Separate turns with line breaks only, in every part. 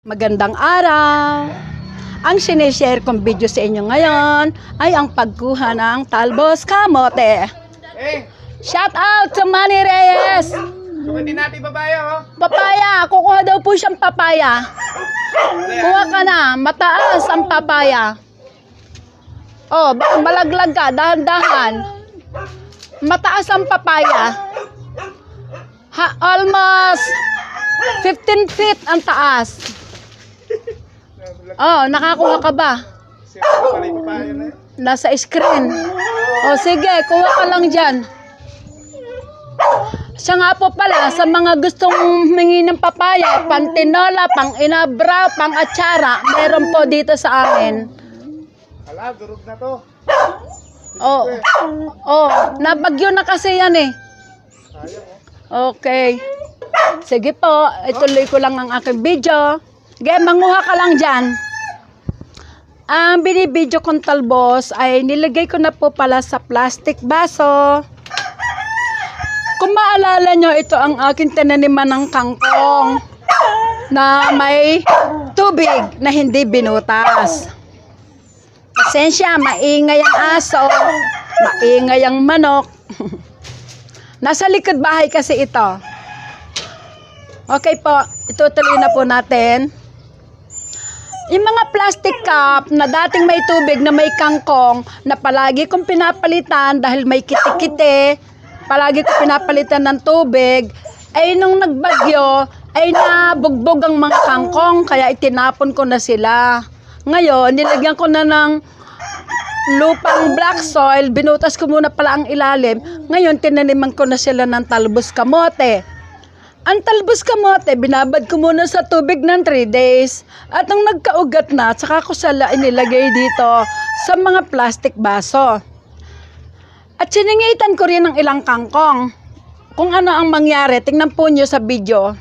Magandang araw! Ang sinishare kong video sa inyo ngayon ay ang pagkuha ng talbos kamote.
Eh,
Shout out to Manny Reyes!
sukatin natin babae, oh.
Papaya! Kukuha daw po siyang papaya. Kuha ka na. Mataas ang papaya. Oh, baka malaglag ka. Dahan-dahan. Mataas ang papaya. Ha, almost 15 feet ang taas. Oh, nakakuha ka ba? Nasa screen. O sige, kuha ka lang dyan. Siya nga po pala, sa mga gustong humingi ng papaya, pang tinola, pang inabra, pang atsara, meron po dito sa amin.
Ala, durog na to.
Oh, oh, nabagyo na kasi yan eh.
Oh.
Okay. Sige po, ituloy ko lang ang aking video. Sige, manguha ka lang dyan. Ang binibidyo kong talbos ay nilagay ko na po pala sa plastic baso. Kung maalala nyo, ito ang aking tinaniman ng kangkong na may tubig na hindi binutas. Pasensya, maingay ang aso, maingay ang manok. Nasa likod bahay kasi ito. Okay po, itutuloy na po natin. Yung mga plastic cup na dating may tubig na may kangkong na palagi kong pinapalitan dahil may kiti-kiti, palagi ko pinapalitan ng tubig, ay nung nagbagyo, ay nabugbog ang mga kangkong, kaya itinapon ko na sila. Ngayon, nilagyan ko na ng lupang black soil, binutas ko muna pala ang ilalim. Ngayon, tinaniman ko na sila ng talbos kamote. Ang talbos kamote, binabad ko muna sa tubig ng 3 days. At nung nagkaugat na, tsaka ko sila inilagay dito sa mga plastic baso. At siningitan ko rin ng ilang kangkong. Kung ano ang mangyari, tingnan po nyo sa video.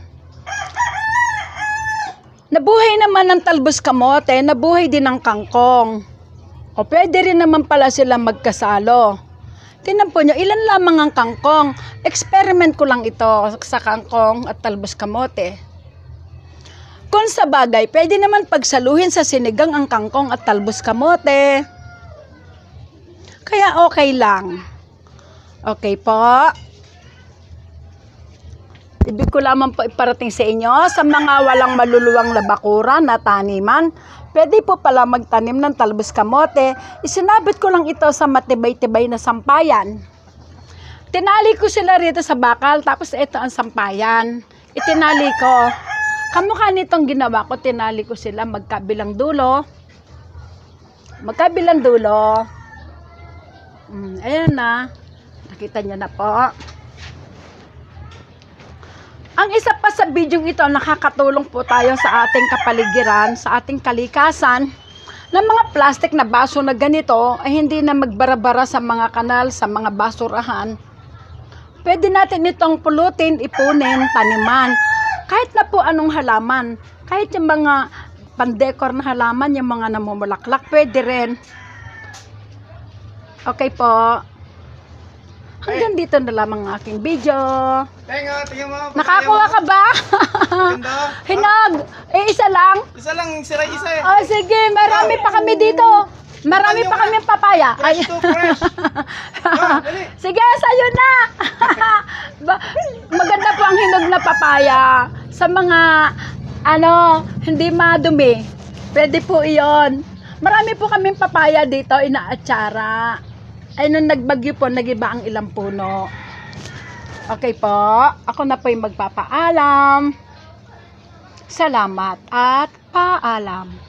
Nabuhay naman ng talbos kamote, nabuhay din ng kangkong. O pwede rin naman pala sila magkasalo. Tingnan po nyo, ilan lamang ang kangkong. Experiment ko lang ito sa kangkong at talbos kamote. Kung sa bagay, pwede naman pagsaluhin sa sinigang ang kangkong at talbos kamote. Kaya okay lang. Okay po. Ibig ko lamang po iparating sa inyo sa mga walang maluluwang na bakuran na taniman. Pwede po pala magtanim ng talbos kamote. Isinabit ko lang ito sa matibay-tibay na sampayan. Tinali ko sila rito sa bakal, tapos ito ang sampayan. Itinali ko. Kamukha nitong ginawa ko, tinali ko sila magkabilang dulo. Magkabilang dulo. Mm, ayan na. Nakita niyo na po. Ang isa pa sa bidyong ito, nakakatulong po tayo sa ating kapaligiran, sa ating kalikasan, ng mga plastic na baso na ganito ay hindi na magbara-bara sa mga kanal, sa mga basurahan. Pwede natin itong pulutin, ipunin, taniman. Kahit na po anong halaman. Kahit yung mga pandekor na halaman, yung mga namumulaklak, pwede rin. Okay po. Hanggang dito na lamang ang aking video.
Tenga, tingnan mo.
Nakakuha ka ba?
Ganda.
Hinog! Eh, isa lang?
Isa lang, sira isa eh.
Oh, sige, marami pa kami dito. Marami pa kami papaya. Ay.
Fresh to fresh. Ah, dali.
Sige, sa'yo na. Ba- Maganda po ang hinog na papaya. Sa mga, ano, hindi madumi. Pwede po iyon. Marami po kaming papaya dito, inaatsara. Ay, nung nagbagyo po, nagiba ang ilang puno. Okay po, ako na po yung magpapaalam. Salamat at paalam.